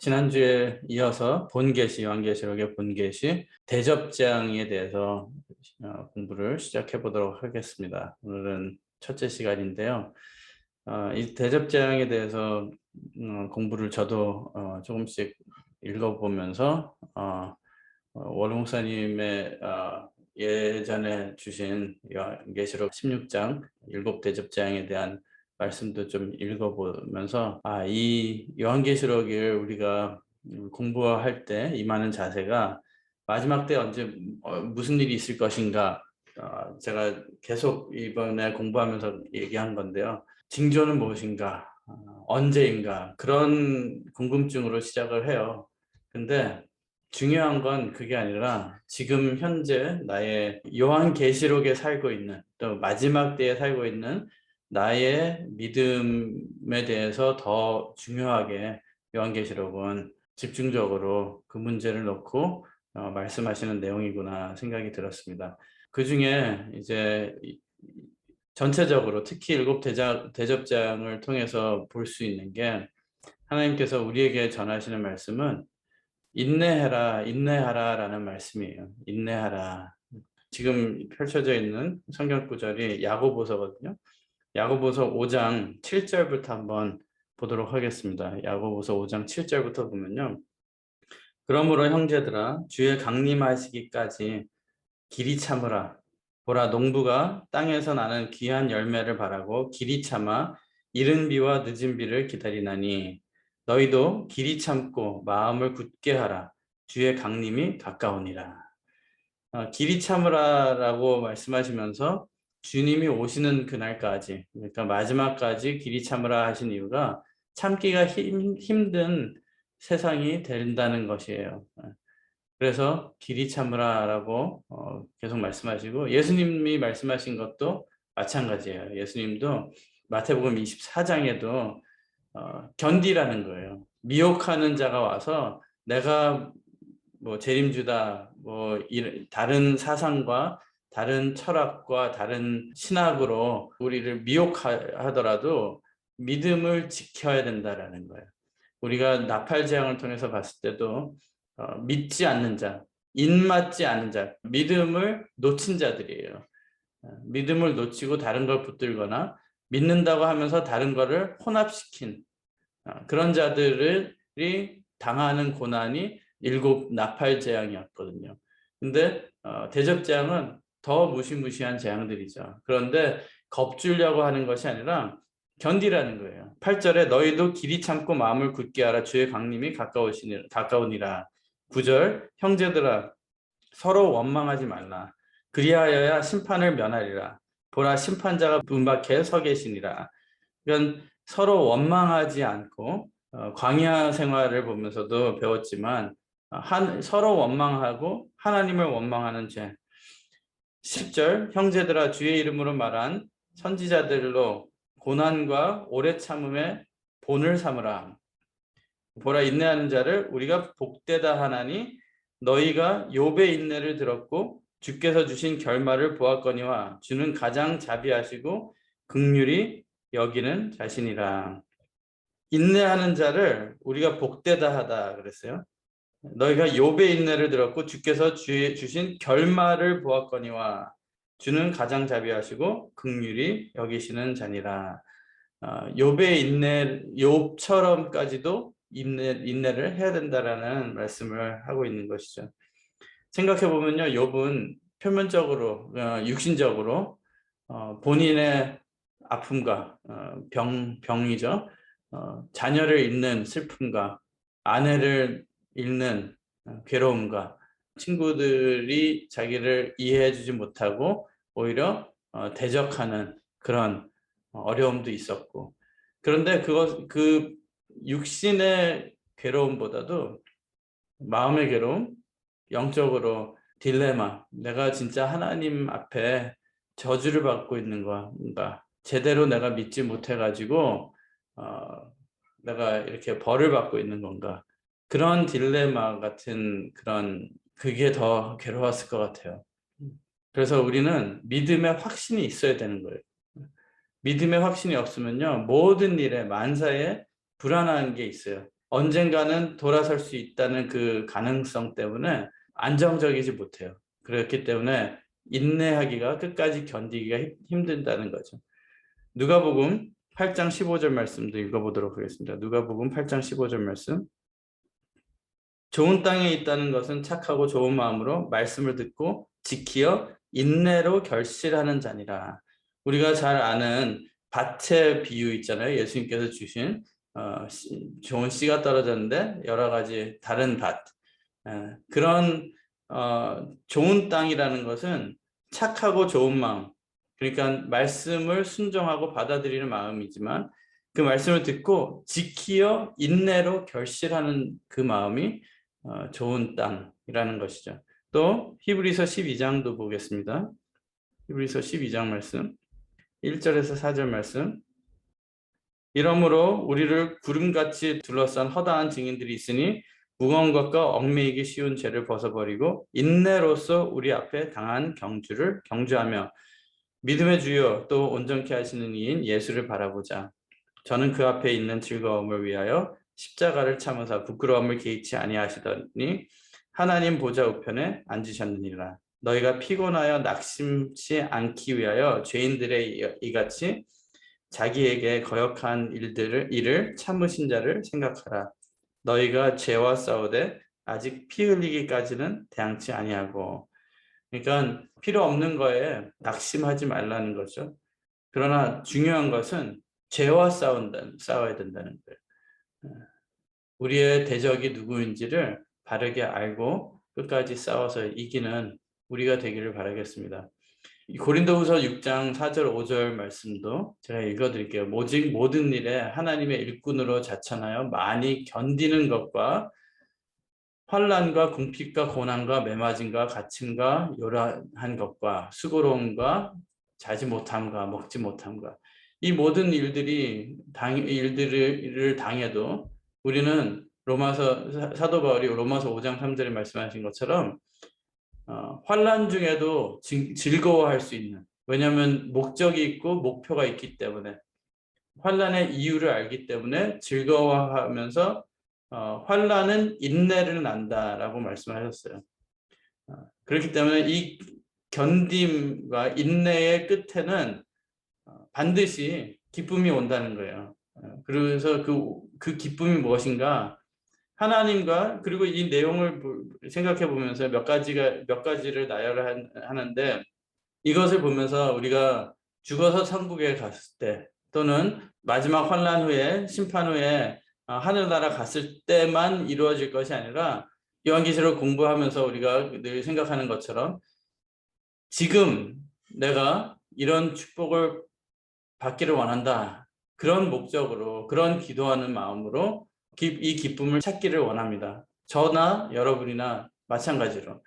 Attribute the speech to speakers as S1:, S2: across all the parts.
S1: 지난주에 이어서 본계시 요한계시록의 본계시 대접장에 대해서 어, 공부를 시작해 보도록 하겠습니다. 오늘은 첫째 시간인데요. 어, 이 대접장에 대해서 어, 공부를 저도 어, 조금씩 읽어보면서 월 목사님의 어, 예전에 주신 요한계시록 16장 일곱 대접장에 대한 말씀도 좀 읽어보면서 아, 이 요한계시록을 우리가 공부할 때 임하는 자세가 마지막 때 언제 어, 무슨 일이 있을 것인가 어, 제가 계속 이번에 공부하면서 얘기한 건데요. 징조는 무엇인가 어, 언제인가 그런 궁금증으로 시작을 해요. 근데 중요한 건 그게 아니라 지금 현재 나의 요한계시록에 살고 있는 또 마지막 때에 살고 있는 나의 믿음에 대해서 더 중요하게 요한계시록은 집중적으로 그 문제를 놓고 어, 말씀하시는 내용이구나 생각이 들었습니다. 그 중에 이제 전체적으로 특히 일곱 대자, 대접장을 통해서 볼 수 있는 게 하나님께서 우리에게 전하시는 말씀은 인내해라, 인내하라 라는 말씀이에요. 인내하라. 지금 펼쳐져 있는 성경 구절이 야고보서거든요. 야고보서 5장 7절부터 한번 보도록 하겠습니다. 야고보서 5장 7절부터 보면요. 그러므로 형제들아 주의 강림하시기까지 길이 참으라. 보라 농부가 땅에서 나는 귀한 열매를 바라고 길이 참아 이른 비와 늦은 비를 기다리나니 너희도 길이 참고 마음을 굳게 하라. 주의 강림이 가까우니라. 어, 길이 참으라라고 말씀하시면서 주님이 오시는 그날까지 그러니까 마지막까지 길이 참으라 하신 이유가 참기가 힘, 힘든 세상이 된다는 것이에요. 그래서 길이 참으라라고 어, 계속 말씀하시고 예수님이 말씀하신 것도 마찬가지예요. 예수님도 마태복음 24장에도 어, 견디라는 거예요. 미혹하는 자가 와서 내가 뭐 재림주다, 뭐 다른 사상과 다른 철학과 다른 신학으로 우리를 미혹하더라도 믿음을 지켜야 된다라는 거예요. 우리가 나팔 재앙을 통해서 봤을 때도 어, 믿지 않는 자, 인맞지 않는 자, 믿음을 놓친 자들이에요. 어, 믿음을 놓치고 다른 걸 붙들거나 믿는다고 하면서 다른 거를 혼합시킨 어, 그런 자들이 당하는 고난이 일곱 나팔 재앙이었거든요. 근데 어, 대접 재앙은 더 무시무시한 재앙들이죠. 그런데 겁주려고 하는 것이 아니라 견디라는 거예요. 8절에 너희도 길이 참고 마음을 굳게 하라 주의 강림이 가까우시니 가까우니라. 9절 형제들아 서로 원망하지 말라. 그리하여야 심판을 면하리라. 보라 심판자가 문 밖에 서 계시니라. 이건 서로 원망하지 않고 어, 광야 생활을 보면서도 배웠지만 어, 한, 서로 원망하고 하나님을 원망하는 죄 10절 형제들아 주의 이름으로 말한 선지자들로 고난과 오래 참음의 본을 삼으라. 보라 인내하는 자를 우리가 복되다 하나니 너희가 욥의 인내를 들었고 주께서 주신 결말을 보았거니와 주는 가장 자비하시고 극률이 여기는 자신이라. 인내하는 자를 우리가 복되다 하다 그랬어요. 너희가 욥의 인내를 들었고 주께서 주, 주신 결말을 보았거니와 주는 가장 자비하시고 극률이 여기시는 자니라. 어, 욥의 인내 욥처럼까지도 인내 인내를 해야 된다라는 말씀을 하고 있는 것이죠. 생각해 보면요, 욥은 표면적으로 어, 육신적으로 어, 본인의 아픔과 어, 병 병이죠. 어, 자녀를 잃는 슬픔과 아내를 어, 괴로움과 친구들이 자기를 이해해 주지 못하고 오히려 어, 대적하는 그런 어려움도 있었고. 그런데 그것 그 육신의 괴로움보다도 마음의 괴로움, 영적으로 딜레마, 내가 진짜 하나님 앞에 저주를 받고 있는 건가, 제대로 내가 믿지 못해 가지고 어, 내가 이렇게 벌을 받고 있는 건가, 그런 딜레마 같은 그런 그게 더 괴로웠을 것 같아요. 그래서 우리는 믿음의 확신이 있어야 되는 거예요. 믿음의 확신이 없으면요 모든 일에 만사에 불안한 게 있어요. 언젠가는 돌아설 수 있다는 그 가능성 때문에 안정적이지 못해요. 그렇기 때문에 인내하기가 끝까지 견디기가 힘- 힘들다는 거죠. 누가복음 8장 15절 말씀도 읽어보도록 하겠습니다. 누가복음 8장 15절 말씀. 좋은 땅에 있다는 것은 착하고 좋은 마음으로 말씀을 듣고 지키어 인내로 결실하는 자니라. 우리가 잘 아는 밭의 비유 있잖아요. 예수님께서 주신 어, 씨- 좋은 씨가 떨어졌는데 여러 가지 다른 밭 에, 그런 어, 좋은 땅이라는 것은 착하고 좋은 마음 그러니까 말씀을 순종하고 받아들이는 마음이지만 그 말씀을 듣고 지키어 인내로 결실하는 그 마음이 어, 좋은 땅이라는 것이죠. 또 히브리서 12장도 보겠습니다. 히브리서 12장 말씀 1절에서 4절 말씀 이러므로 우리를 구름같이 둘러싼 허다한 증인들이 있으니 무거운 것과 얽매이기 쉬운 죄를 벗어버리고 인내로서 우리 앞에 당한 경주를 경주하며 믿음의 주여 또 온전케 하시는 이인 예수를 바라보자. 저는 그 앞에 있는 즐거움을 위하여 십자가를 참으사 부끄러움을 개의치 아니하시더니 하나님 보좌 우편에 앉으셨느니라. 너희가 피곤하여 낙심치 않기 위하여 죄인들의 이- 이같이 자기에게 거역한 일들을 일을 참으신 자를 생각하라. 너희가 죄와 싸우되 아직 피 흘리기까지는 대항치 아니하고. 그러니까 필요 없는 거에 낙심하지 말라는 거죠. 그러나 중요한 것은 죄와 싸운다, 싸워야 된다는 거예요. 어, 우리의 대적이 누구인지를 바르게 알고 끝까지 싸워서 이기는 우리가 되기를 바라겠습니다. 이 고린도후서 6장 4절 5절 말씀도 제가 읽어드릴게요. 오직 모든 일에 하나님의 일꾼으로 자천하여 많이 견디는 것과 환란과 궁핍과 고난과 매맞음과 갇힘과 요란한 것과 수고로움과 자지 못함과 먹지 못함과 이 모든 일들이 당 일들을 당해도 우리는 로마서 사- 사도 바울이 로마서 5장 3절에 말씀하신 것처럼 어, 환란 중에도 즐- 즐거워할 수 있는 왜냐하면 목적이 있고 목표가 있기 때문에 환란의 이유를 알기 때문에 즐거워하면서 어, 환란은 인내를 난다라고 말씀하셨어요. 어, 그렇기 때문에 이 견딤과 인내의 끝에는 어, 반드시 기쁨이 온다는 거예요. 어, 그래서 그, 그 기쁨이 무엇인가? 하나님과 그리고 이 내용을 보- 생각해 보면서 몇 가지가 몇 가지를 나열을 한- 하는데 이것을 보면서 우리가 죽어서 천국에 갔을 때 또는 마지막 환란 후에 심판 후에 어, 하늘나라 갔을 때만 이루어질 것이 아니라 요한계시록 공부하면서 우리가 늘 생각하는 것처럼 지금 내가 이런 축복을 받기를 원한다. 그런 목적으로 그런 기도하는 마음으로 기- 이 기쁨을 찾기를 원합니다. 저나 여러분이나 마찬가지로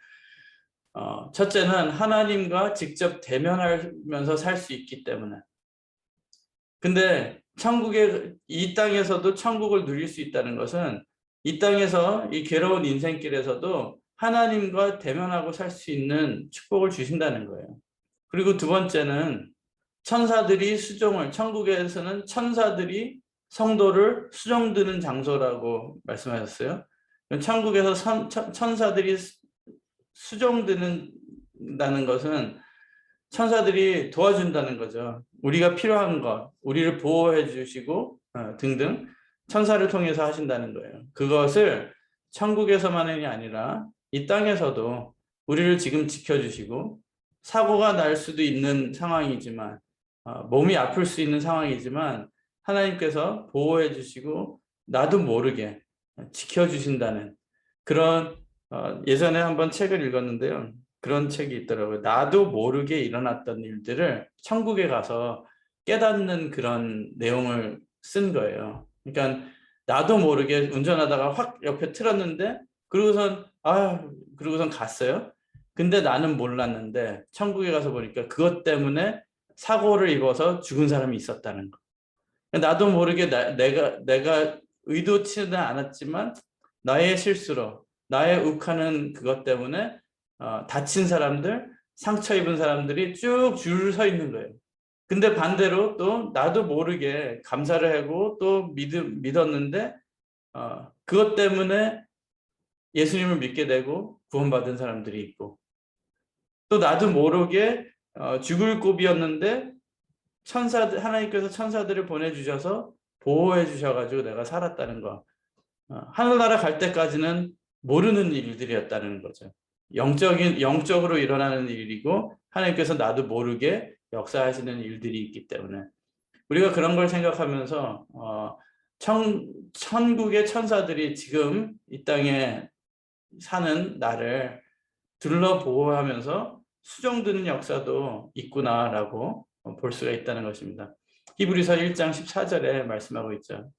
S1: 어, 첫째는 하나님과 직접 대면하면서 살 수 있기 때문에 근데 천국에 이 땅에서도 천국을 누릴 수 있다는 것은 이 땅에서 이 괴로운 인생길에서도 하나님과 대면하고 살 수 있는 축복을 주신다는 거예요. 그리고 두 번째는 천사들이 수종을 천국에서는 천사들이 성도를 수종드는 장소라고 말씀하셨어요. 천국에서 선- 천- 천사들이 수- 수종드는다는 것은 천사들이 도와준다는 거죠. 우리가 필요한 것, 우리를 보호해 주시고 어, 등등 천사를 통해서 하신다는 거예요. 그것을 천국에서만이 아니라 이 땅에서도 우리를 지금 지켜주시고 사고가 날 수도 있는 상황이지만 어, 몸이 아플 수 있는 상황이지만 하나님께서 보호해 주시고 나도 모르게 지켜주신다는 그런 어, 예전에 한번 책을 읽었는데요. 그런 책이 있더라고요. 나도 모르게 일어났던 일들을 천국에 가서 깨닫는 그런 내용을 쓴 거예요. 그러니까 나도 모르게 운전하다가 확 옆에 틀었는데 그러고선 아 그러고선 갔어요. 근데 나는 몰랐는데 천국에 가서 보니까 그것 때문에 사고를 입어서 죽은 사람이 있었다는 거. 나도 모르게 나, 내가 내가 의도치는 않았지만 나의 실수로 나의 욱하는 그것 때문에 어, 다친 사람들, 상처 입은 사람들이 쭉 줄 서 있는 거예요. 근데 반대로 또 나도 모르게 감사를 하고 또 믿, 믿었는데 어, 그것 때문에 예수님을 믿게 되고 구원받은 사람들이 있고 또 나도 모르게 어, 죽을 고비였는데 천사들 하나님께서 천사들을 보내주셔서 보호해 주셔가지고 내가 살았다는 거 어, 하늘나라 갈 때까지는 모르는 일들이었다는 거죠. 영적인 영적으로 일어나는 일이고 하나님께서 나도 모르게 역사하시는 일들이 있기 때문에 우리가 그런 걸 생각하면서 어, 천, 천국의 천사들이 지금 이 땅에 사는 나를 둘러 보호하면서 수정드는 역사도 있구나라고 볼 수가 있다는 것입니다. 히브리서 1장 14절에 말씀하고 있죠.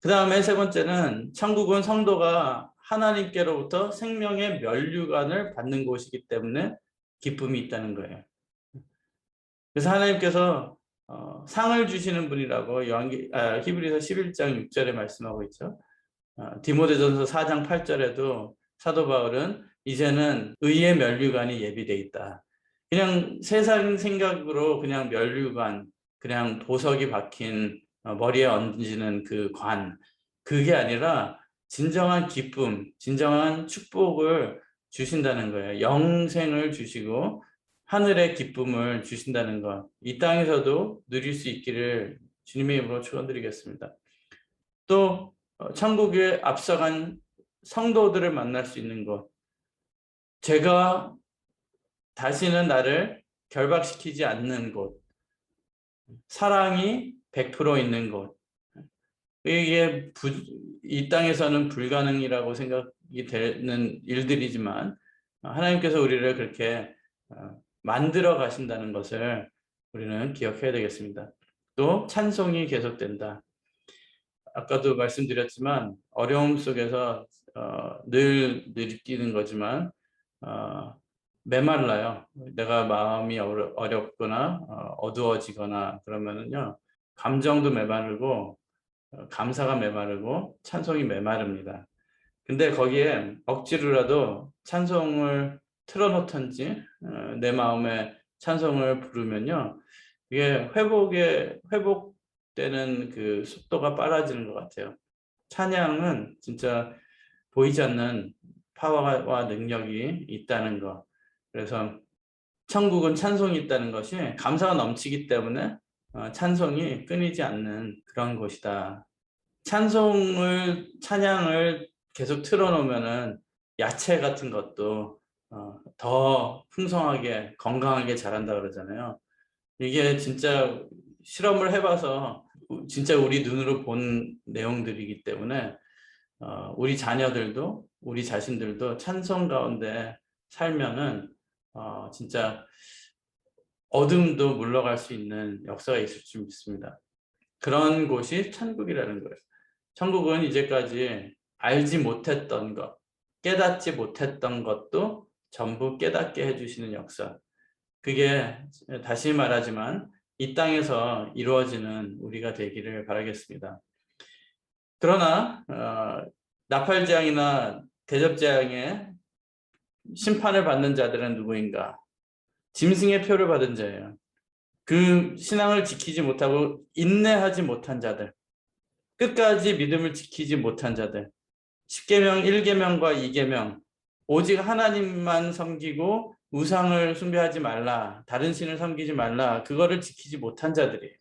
S1: 그 다음에 세 번째는 천국은 성도가 하나님께로부터 생명의 면류관을 받는 곳이기 때문에 기쁨이 있다는 거예요. 그래서 하나님께서 어, 상을 주시는 분이라고 요한기, 아, 히브리서 11장 6절에 말씀하고 있죠. 어, 디모데전서 4장 8절에도 사도 바울은 이제는 의의 면류관이 예비돼 있다. 그냥 세상 생각으로 그냥 면류관, 그냥 보석이 박힌 어, 머리에 얹는 그 관, 그게 아니라 진정한 기쁨, 진정한 축복을 주신다는 거예요. 영생을 주시고 하늘의 기쁨을 주신다는 것. 이 땅에서도 누릴 수 있기를 주님의 이름으로 축원드리겠습니다. 또 어, 천국에 앞서간 성도들을 만날 수 있는 것. 제가 다시는 나를 결박시키지 않는 곳. 사랑이 100% 있는 곳. 이게 부, 이 땅에서는 불가능이라고 생각이 되는 일들이지만 하나님께서 우리를 그렇게 어, 만들어 가신다는 것을 우리는 기억해야 되겠습니다. 또 찬송이 계속된다. 아까도 말씀드렸지만 어려움 속에서 어, 늘 느끼는 거지만 어, 메말라요. 내가 마음이 어렵거나 어, 두워지거나 그러면은요 감정도 메마르고 어, 감사가 메마르고 찬송이 메마릅니다. 근데 거기에 억지로라도 찬송을 틀어놓던지 어, 내 마음에 찬송을 부르면요 이게 회복에 회복되는 그 속도가 빨라지는 것 같아요. 찬양은 진짜 보이지 않는 파워와 능력이 있다는 것. 그래서 천국은 찬송이 있다는 것이 감사가 넘치기 때문에 어, 찬송이 끊이지 않는 그런 곳이다. 찬송을 찬양을 계속 틀어놓으면은 야채 같은 것도 어, 더 풍성하게 건강하게 자란다 그러잖아요. 이게 진짜 실험을 해봐서 진짜 우리 눈으로 본 내용들이기 때문에 어, 우리 자녀들도 우리 자신들도 찬송 가운데 살면은 어, 진짜 어둠도 물러갈 수 있는 역사가 있을 줄 믿습니다. 그런 곳이 천국이라는 거예요. 천국은 이제까지 알지 못했던 것, 깨닫지 못했던 것도 전부 깨닫게 해주시는 역사. 그게 다시 말하지만 이 땅에서 이루어지는 우리가 되기를 바라겠습니다. 그러나 어, 나팔 재앙이나 대접 재앙에 심판을 받는 자들은 누구인가? 짐승의 표를 받은 자예요. 그 신앙을 지키지 못하고 인내하지 못한 자들, 끝까지 믿음을 지키지 못한 자들, 10계명, 1계명과 2계명, 오직 하나님만 섬기고 우상을 숭배하지 말라, 다른 신을 섬기지 말라, 그거를 지키지 못한 자들이에요.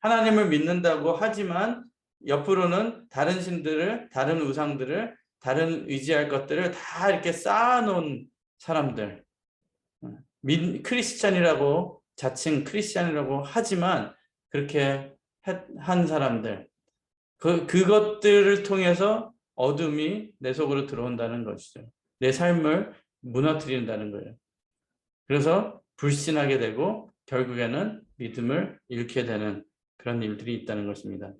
S1: 하나님을 믿는다고 하지만 옆으로는 다른 신들을, 다른 우상들을, 다른 의지할 것들을 다 이렇게 쌓아놓은 사람들. 민, 크리스찬이라고 자칭 크리스찬이라고 하지만 그렇게 한 사람들 그 그것들을 통해서 어둠이 내 속으로 들어온다는 것이죠. 내 삶을 무너뜨린다는 거예요. 그래서 불신하게 되고 결국에는 믿음을 잃게 되는 그런 일들이 있다는 것입니다.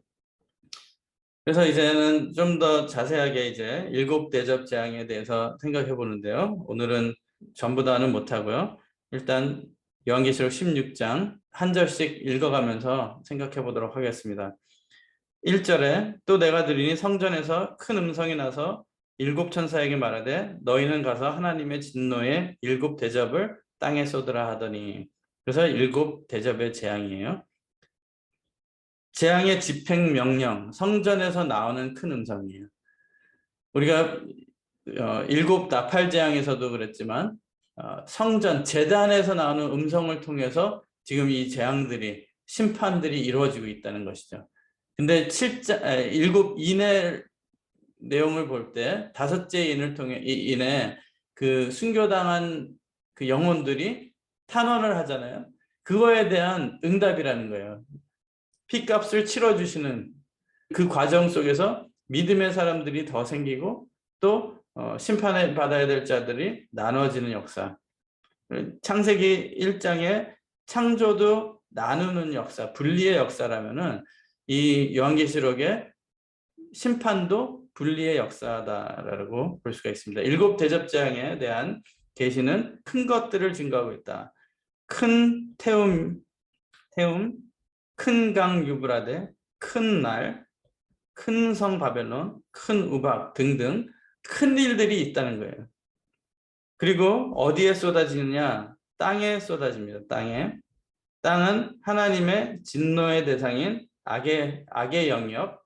S1: 그래서 이제는 좀 더 자세하게 이제 일곱 대접 재앙에 대해서 생각해 보는데요. 오늘은 전부 다는 못하고요. 일단 요한계시록 16장 한 절씩 읽어가면서 생각해 보도록 하겠습니다. 1절에 또 내가 들으니 성전에서 큰 음성이 나서 일곱 천사에게 말하되 너희는 가서 하나님의 진노의 일곱 대접을 땅에 쏟으라 하더니 그래서 일곱 대접의 재앙이에요. 재앙의 집행 명령, 성전에서 나오는 큰 음성이에요. 우리가 어, 일곱 나팔 재앙에서도 그랬지만 어, 성전 재단에서 나오는 음성을 통해서 지금 이 재앙들이 심판들이 이루어지고 있다는 것이죠. 근데 7자, 에, 일곱 인의 내용을 볼 때 다섯째 인을 통해 이 인에 그 순교당한 그 영혼들이 탄원을 하잖아요. 그거에 대한 응답이라는 거예요. 피값을 치러주시는 그 과정 속에서 믿음의 사람들이 더 생기고 또 어, 심판을 받아야 될 자들이 나눠지는 역사. 창세기 1장에 창조도 나누는 역사, 분리의 역사라면은 이 요한계시록의 심판도 분리의 역사다라고 볼 수가 있습니다. 일곱 대접장에 대한 계시는 큰 것들을 증거하고 있다. 큰 태움, 태움, 큰 강 유브라데, 큰 날, 큰 성 바벨론, 큰 우박 등등 큰 일들이 있다는 거예요. 그리고 어디에 쏟아지느냐? 땅에 쏟아집니다. 땅에. 땅은 하나님의 진노의 대상인 악의 악의 영역,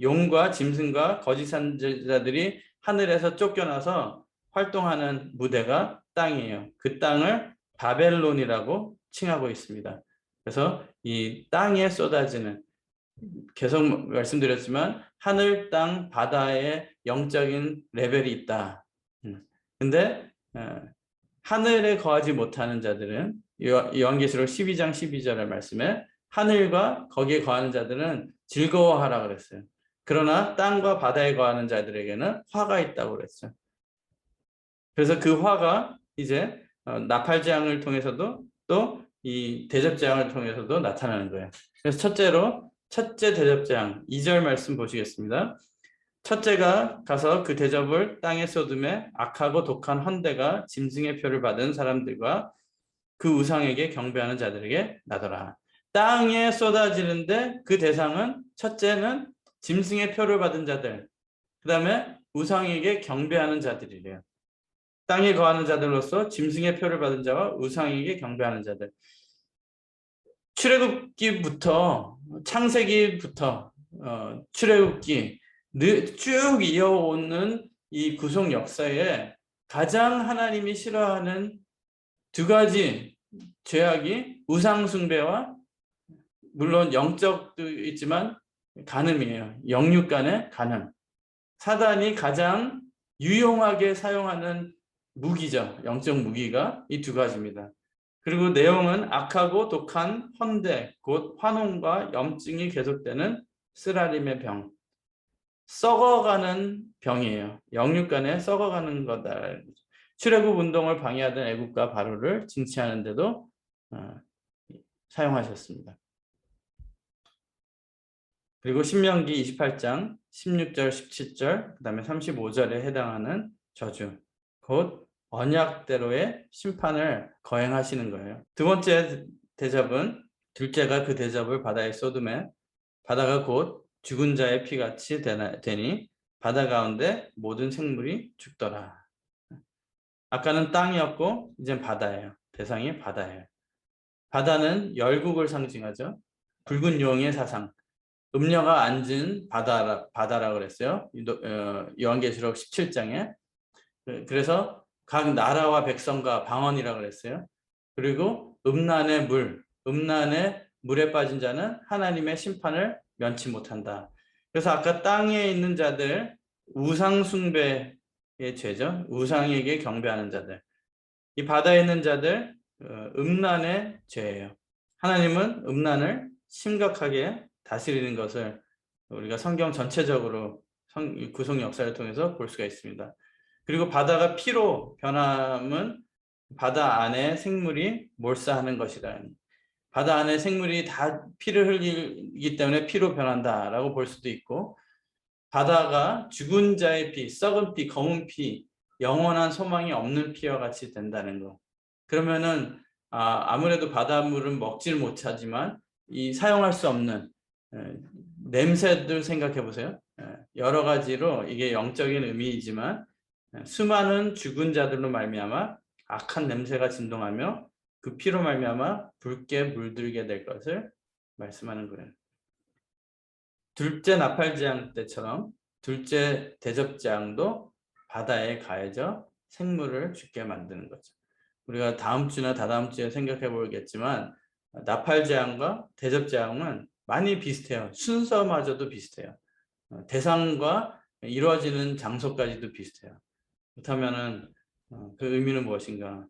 S1: 용과 짐승과 거짓 선지자들이 하늘에서 쫓겨나서 활동하는 무대가 땅이에요. 그 땅을 바벨론이라고 칭하고 있습니다. 그래서 이 땅에 쏟아지는 계속 말씀드렸지만 하늘, 땅, 바다의 영적인 레벨이 있다. 음. 근데 어, 하늘에 거하지 못하는 자들은 요한계시록 12장 12절의 말씀에 하늘과 거기에 거하는 자들은 즐거워하라 그랬어요. 그러나 땅과 바다에 거하는 자들에게는 화가 있다고 그랬어요. 그래서 그 화가 이제 어, 나팔재앙을 통해서도 또 이 대접재앙을 통해서도 나타나는 거예요. 그래서 첫째로 첫째 대접재앙 2절 말씀 보시겠습니다. 첫째가 가서 그 대접을 땅에 쏟음에 악하고 독한 헌대가 짐승의 표를 받은 사람들과 그 우상에게 경배하는 자들에게 나더라. 땅에 쏟아지는데 그 대상은 첫째는 짐승의 표를 받은 자들, 그 다음에 우상에게 경배하는 자들이래요. 땅에 거하는 자들로서 짐승의 표를 받은 자와 우상에게 경배하는 자들. 출애굽기부터 창세기부터 어, 출애굽기 쭉 이어오는 이 구속 역사에 가장 하나님이 싫어하는 두 가지 죄악이 우상 숭배와 물론 영적도 있지만 간음이에요. 영육 간의 간음. 사단이 가장 유용하게 사용하는 무기죠. 영적 무기가 이 두 가지입니다. 그리고 내용은 악하고 독한 헌대, 곧 환혼과 염증이 계속되는 쓰라림의 병. 썩어가는 병이에요. 영육 간에 썩어가는 거다. 출애굽 운동을 방해하던 애국과 바로를 징치하는데도 어, 사용하셨습니다. 그리고 신명기 28장 16절 17절 그 다음에 35절에 해당하는 저주 곧 언약대로의 심판을 거행하시는 거예요. 두 번째 대접은 둘째가 그 대접을 바다에 쏟음에 바다가 곧 죽은 자의 피같이 되니 바다 가운데 모든 생물이 죽더라. 아까는 땅이었고 이젠 바다예요. 대상이 바다예요. 바다는 열국을 상징하죠. 붉은 용의 사상. 음녀가 앉은 바다라, 바다라 그랬어요. 어, 요한계시록 17장에. 그래서 각 나라와 백성과 방언이라 그랬어요. 그리고 음란의 물, 음란의 물에 빠진 자는 하나님의 심판을 면치 못한다. 그래서 아까 땅에 있는 자들 우상 숭배의 죄죠. 우상에게 경배하는 자들. 이 바다에 있는 자들 어, 음란의 죄예요. 하나님은 음란을 심각하게 다스리는 것을 우리가 성경 전체적으로 구속 역사를 통해서 볼 수가 있습니다. 그리고 바다가 피로 변함은 바다 안에 생물이 몰사하는 것이라 바다 안에 생물이 다 피를 흘리기 때문에 피로 변한다라고 볼 수도 있고 바다가 죽은 자의 피, 썩은 피, 검은 피, 영원한 소망이 없는 피와 같이 된다는 거. 그러면은 아, 아무래도 바닷물은 먹질 못하지만 이 사용할 수 없는 에, 냄새들 생각해 보세요. 에, 여러 가지로 이게 영적인 의미이지만 에, 수많은 죽은 자들로 말미암아 악한 냄새가 진동하며 그 피로 말미암아 붉게 물들게 될 것을 말씀하는 거예요. 둘째 나팔재앙 때처럼 둘째 대접재앙도 바다에 가해져 생물을 죽게 만드는 거죠. 우리가 다음 주나 다다음 주에 생각해 보겠지만 나팔재앙과 대접재앙은 많이 비슷해요. 순서마저도 비슷해요. 어, 대상과 이루어지는 장소까지도 비슷해요. 그렇다면은 어, 그 의미는 무엇인가?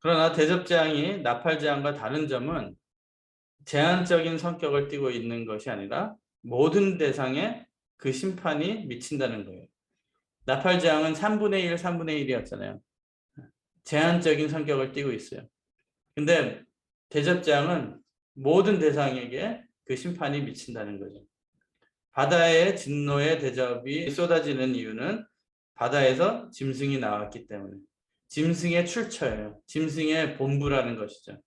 S1: 그러나 대접 재앙이 나팔 재앙과 다른 점은 제한적인 성격을 띠고 있는 것이 아니라 모든 대상에 그 심판이 미친다는 거예요. 나팔 재앙은 3분의 1, 3분의 1이었잖아요. 제한적인 성격을 띠고 있어요. 근데 대접 재앙은 모든 대상에게 그 심판이 미친다는 거죠. 바다의 진노의 대접이 쏟아지는 이유는 바다에서 짐승이 나왔기 때문에 짐승의 출처예요. 짐승의 본부라는 것이죠.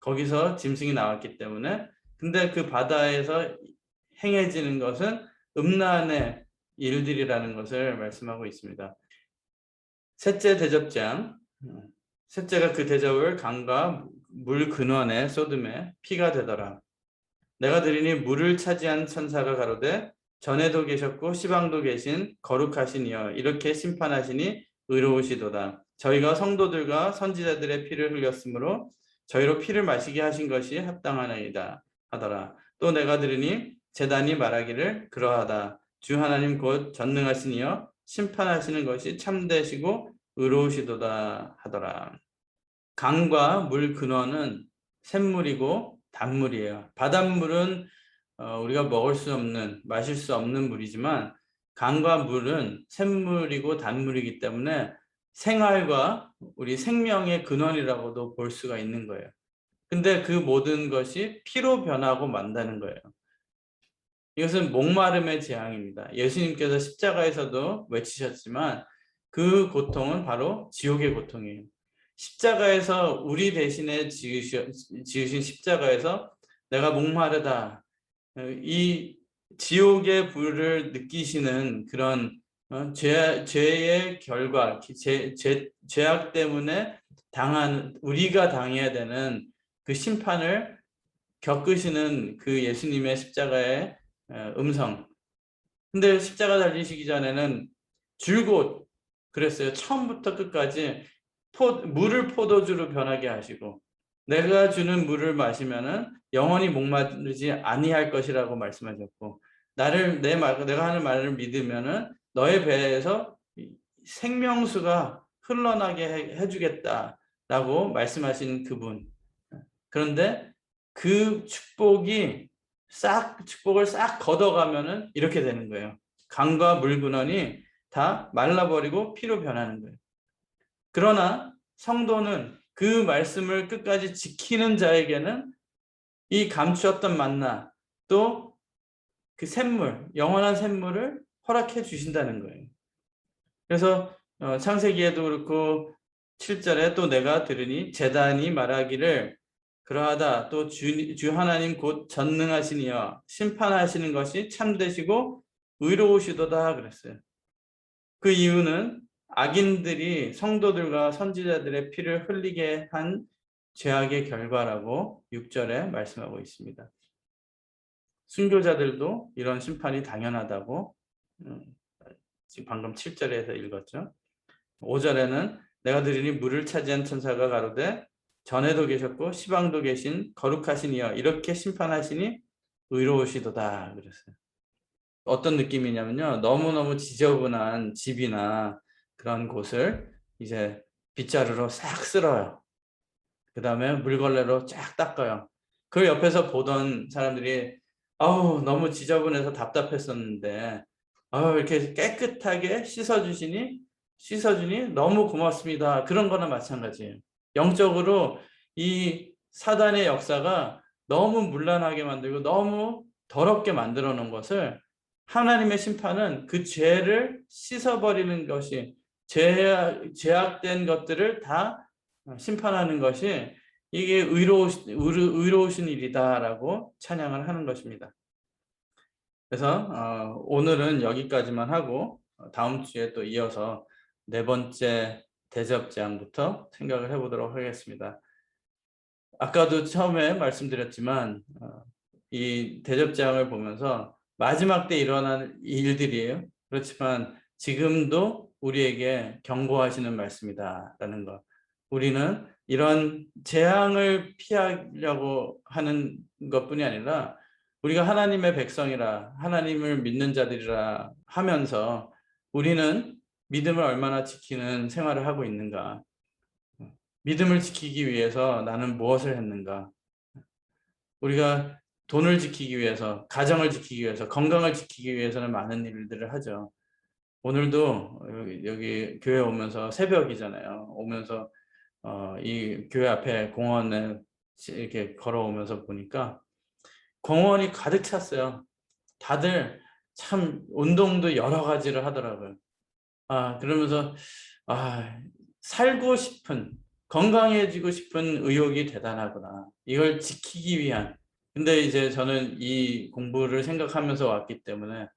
S1: 거기서 짐승이 나왔기 때문에 근데 그 바다에서 행해지는 것은 음란의 일들이라는 것을 말씀하고 있습니다. 셋째 대접장 셋째가 그 대접을 강과 물 근원에 쏟음에 피가 되더라. 내가 들으니 물을 차지한 천사가 가로되 전에도 계셨고 시방도 계신 거룩하신 이여 이렇게 심판하시니 의로우시도다. 저희가 성도들과 선지자들의 피를 흘렸으므로 저희로 피를 마시게 하신 것이 합당하나이다 하더라. 또 내가 들으니 재단이 말하기를 그러하다. 주 하나님 곧 전능하신 이여 심판하시는 것이 참되시고 의로우시도다 하더라. 강과 물 근원은 샘물이고 단물이에요. 바닷물은 어, 우리가 먹을 수 없는 마실 수 없는 물이지만 강과 물은 샘물이고 단물이기 때문에 생활과 우리 생명의 근원이라고도 볼 수가 있는 거예요. 근데 그 모든 것이 피로 변하고 만다는 거예요. 이것은 목마름의 재앙입니다. 예수님께서 십자가에서도 외치셨지만 그 고통은 바로 지옥의 고통이에요. 십자가에서 우리 대신에 지으신 십자가에서 내가 목마르다. 이 지옥의 불을 느끼시는 그런 어, 죄, 죄의 결과, 죄, 죄, 죄악 때문에 당한, 우리가 당해야 되는 그 심판을 겪으시는 그 예수님의 십자가의 어, 음성. 근데 십자가 달리시기 전에는 줄곧 그랬어요. 처음부터 끝까지 포, 물을 포도주로 변하게 하시고 내가 주는 물을 마시면은 영원히 목마르지 아니할 것이라고 말씀하셨고 나를 내 말, 내가 하는 말을 믿으면은 너의 배에서 생명수가 흘러나게 해주겠다라고 말씀하신 그분. 그런데 그 축복이 싹 축복을 싹 걷어가면은 이렇게 되는 거예요. 강과 물 근원이 다 말라버리고 피로 변하는 거예요. 그러나 성도는 그 말씀을 끝까지 지키는 자에게는 이 감추었던 만나 또 그 샘물, 영원한 샘물을 허락해 주신다는 거예요. 그래서 어, 창세기에도 그렇고 7절에 또 내가 들으니 재단이 말하기를 그러하다 또 주, 주 하나님 곧 전능하시니여 심판하시는 것이 참되시고 의로우시도다 그랬어요. 그 이유는 악인들이 성도들과 선지자들의 피를 흘리게 한 죄악의 결과라고 6절에 말씀하고 있습니다. 순교자들도 이런 심판이 당연하다고 음, 지금 방금 7절에서 읽었죠. 5절에는 내가 들으니 물을 차지한 천사가 가로되 전에도 계셨고 시방도 계신 거룩하신 이여 이렇게 심판하시니 의로우시도다 그랬어요. 어떤 느낌이냐면요. 너무너무 지저분한 집이나 그런 곳을 이제 빗자루로 싹 쓸어요. 그 다음에 물걸레로 쫙 닦아요. 그 옆에서 보던 사람들이 아우 너무 지저분해서 답답했었는데 아우 이렇게 깨끗하게 씻어주시니 씻어주니 너무 고맙습니다. 그런 거나 마찬가지예요. 영적으로 이 사단의 역사가 너무 문란하게 만들고 너무 더럽게 만들어 놓은 것을 하나님의 심판은 그 죄를 씻어버리는 것이 죄악, 죄악된 것들을 다 심판하는 것이 이게 의로우신, 의로우신 일이다라고 찬양을 하는 것입니다. 그래서 어, 오늘은 여기까지만 하고 다음 주에 또 이어서 네 번째 대접제안부터 생각을 해보도록 하겠습니다. 아까도 처음에 말씀드렸지만 어, 이 대접제안을 보면서 마지막 때 일어날 일들이에요. 그렇지만 지금도 우리에게 경고하시는 말씀이다라는 것. 우리는 이런 재앙을 피하려고 하는 것뿐이 아니라 우리가 하나님의 백성이라 하나님을 믿는 자들이라 하면서 우리는 믿음을 얼마나 지키는 생활을 하고 있는가? 믿음을 지키기 위해서 나는 무엇을 했는가? 우리가 돈을 지키기 위해서, 가정을 지키기 위해서, 건강을 지키기 위해서는 많은 일들을 하죠. 오늘도 여기, 교회 오면서 새벽이잖아요. 오면서 어, 이 교회 앞에 공원에 이렇게 걸어오면서 보니까 공원이 가득 찼어요. 다들 참 운동도 여러 가지를 하더라고요. 아, 그러면서 아, 살고 싶은 건강해지고 싶은 의욕이 대단하구나. 이걸 지키기 위한. 근데 이제 저는 이 공부를 생각하면서 왔기 때문에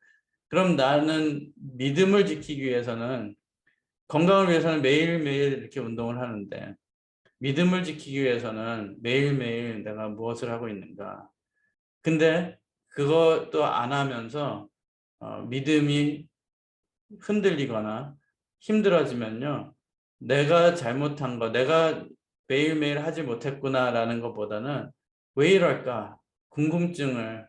S1: 그럼 나는 믿음을 지키기 위해서는 건강을 위해서는 매일매일 이렇게 운동을 하는데 믿음을 지키기 위해서는 매일매일 내가 무엇을 하고 있는가. 근데 그것도 안 하면서 어, 믿음이 흔들리거나 힘들어지면요. 내가 잘못한 거, 내가 매일매일 하지 못했구나라는 것보다는 왜 이럴까? 궁금증을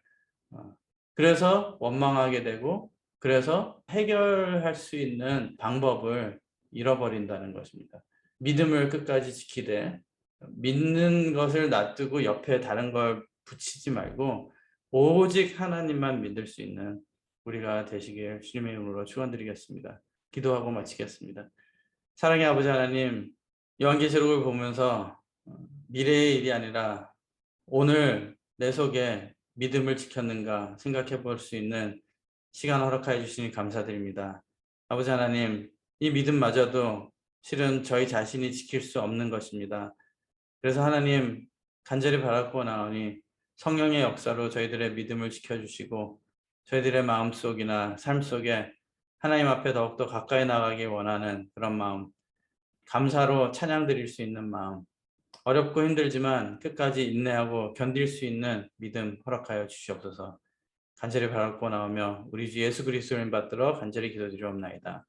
S1: 어, 그래서 원망하게 되고 그래서 해결할 수 있는 방법을 잃어버린다는 것입니다. 믿음을 끝까지 지키되 믿는 것을 놔두고 옆에 다른 걸 붙이지 말고 오직 하나님만 믿을 수 있는 우리가 되시길 주님의 이름으로 축원드리겠습니다. 기도하고 마치겠습니다. 사랑의 아버지 하나님, 요한계시록을 보면서 어, 미래의 일이 아니라 오늘 내 속에 믿음을 지켰는가 생각해 볼 수 있는 시간 허락하여 주시니 감사드립니다. 아버지 하나님, 이 믿음마저도 실은 저희 자신이 지킬 수 없는 것입니다. 그래서 하나님 간절히 바라고 나오니 성령의 역사로 저희들의 믿음을 지켜주시고 저희들의 마음속이나 삶 속에 하나님 앞에 더욱더 가까이 나가기 원하는 그런 마음, 감사로 찬양 드릴 수 있는 마음, 어렵고 힘들지만 끝까지 인내하고 견딜 수 있는 믿음 허락하여 주시옵소서. 간절히 바라고 나오며 우리 주 예수 그리스도를 받들어 간절히 기도드리옵나이다.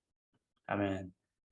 S1: 아멘.